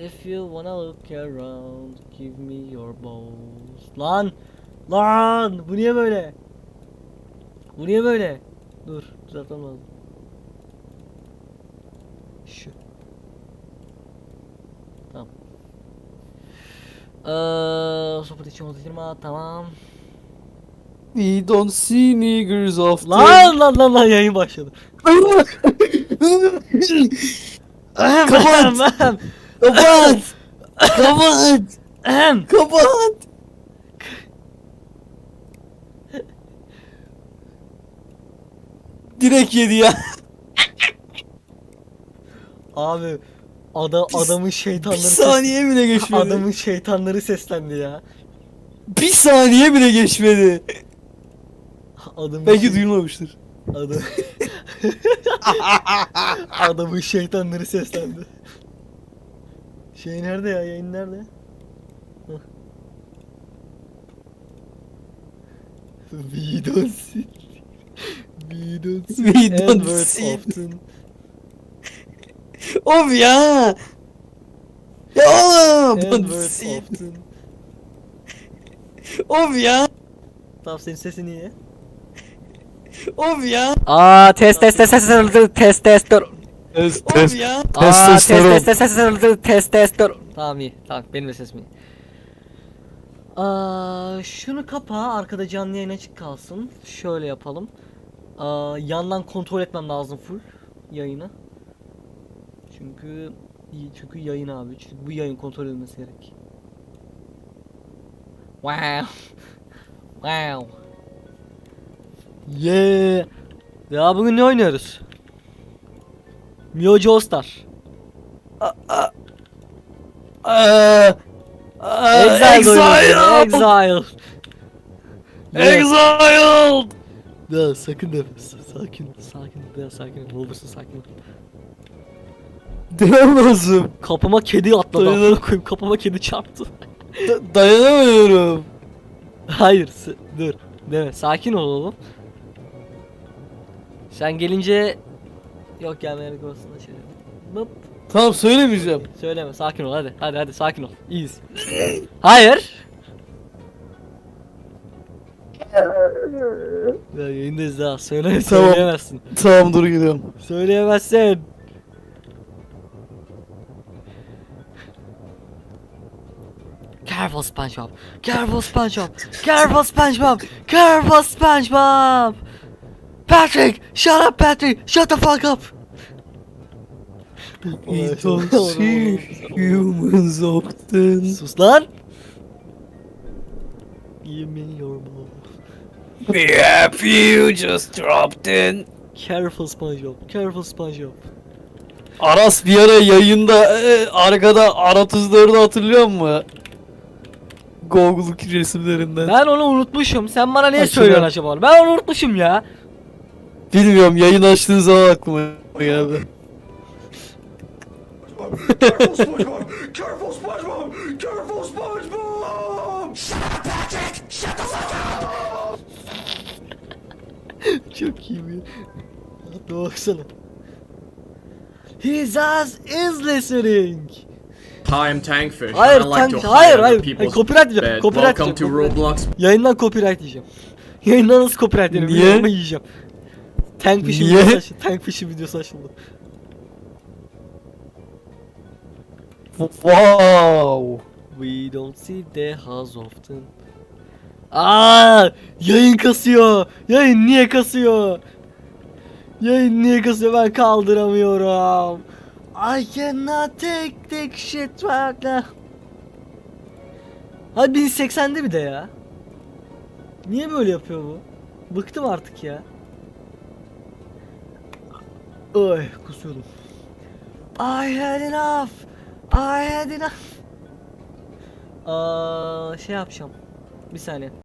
If you wanna look around, give me your balls. Lan! Lan! Bu niye böyle? Bu niye böyle? Dur, düzeltmem lazım. Şu. Tamam. Eee, sohbet için unutma, tamam. We don't see niggers often. Lan lan lan lan yayın başladı. Kapat! Kapat! Kapat! Kapat! Direkt yedi ya. Abi ada, adamın Bir şeytanları saniye bile geçmedi. adamın şeytanları seslendi ya. Bir saniye bile geçmedi. Adamın Belki şey- duyulmamıştır. adam adamın şeytanları seslendi. Şey nerede ya? Yayın nerede? We don't see. We don't see. We don't see. often. Of ya. Ya oğlum. Don't see. often. Of ya. Tamam senin sesin iyi. Of ya. Aa test test test test test test Test Of ya. Aa test test test test test test Tamam iyi. Tamam benim de sesim iyi. Aa, şunu kapa arkada canlı yayın açık kalsın. Şöyle yapalım. Aa, yandan kontrol etmem lazım full yayını. Çünkü çünkü yayın abi. Çünkü bu yayın kontrol edilmesi gerek. Wow. Wow. Yeah. Ya bugün ne oynuyoruz? Aa, aa, Exile. Exile. Exile. Exile. Ya sakın deme. S- Sakin. Sakin. Ya sakin. Ne olursun sakin ol. Lazım. Kapıma kedi atladı. Dayanam- amına koyayım. Kapıma kedi çarptı. Da- dayanamıyorum. Hayır. Dur. Deme. Sakin ol oğlum. Sen gelince yok gelmeye gerek olsun da şey. Bıp. Tamam söylemeyeceğim. Söyleme. Sakin ol hadi. Hadi hadi sakin ol. İyiyiz. Hayır. Ya yayındayız daha. Söyle Tamam. söyleyemezsin. Tamam dur gidiyorum. Söyleyemezsin. Careful SpongeBob. Careful SpongeBob. Careful SpongeBob. Careful SpongeBob. Patrick, shut up Patrick. Shut the fuck up. We don't see humans often. Sus lan. Give me your. Be happy you just dropped in. Careful SpongeBob. Careful SpongeBob. Aras bir ara yayında e, arkada Ara 34'ü hatırlıyor musun? Google'lık resimlerinden. Ben onu unutmuşum. Sen bana niye söylüyorsun acaba? Ben onu unutmuşum ya. Bilmiyorum yayın açtığın zaman aklıma geldi. Careful, SpongeBob! Careful, SpongeBob! Careful, SpongeBob! Çok iyi bir. Hatta baksana. His ass is listening. Hi, I'm Tankfish. Hayır, I like tank- to hayır, hayır. Hayır, copyright diyeceğim, copyright Welcome to diyeceğim, Roblox. Yayından copyright diyeceğim. Yayından nasıl copyright yerim? Niye? Videomu yiyeceğim. Tank fish'i Niye? videosu açıldı. Tank fish'i videosu açıldı. Wow. We don't see the house often. Aa, yayın kasıyor. Yayın niye kasıyor? Yayın niye kasıyor? Ben kaldıramıyorum. I cannot take this shit right now. Hadi 1080'de bir de ya. Niye böyle yapıyor bu? Bıktım artık ya. Oy kusuyordum. I had enough. I had enough. Aa, şey yapacağım. Bir saniye.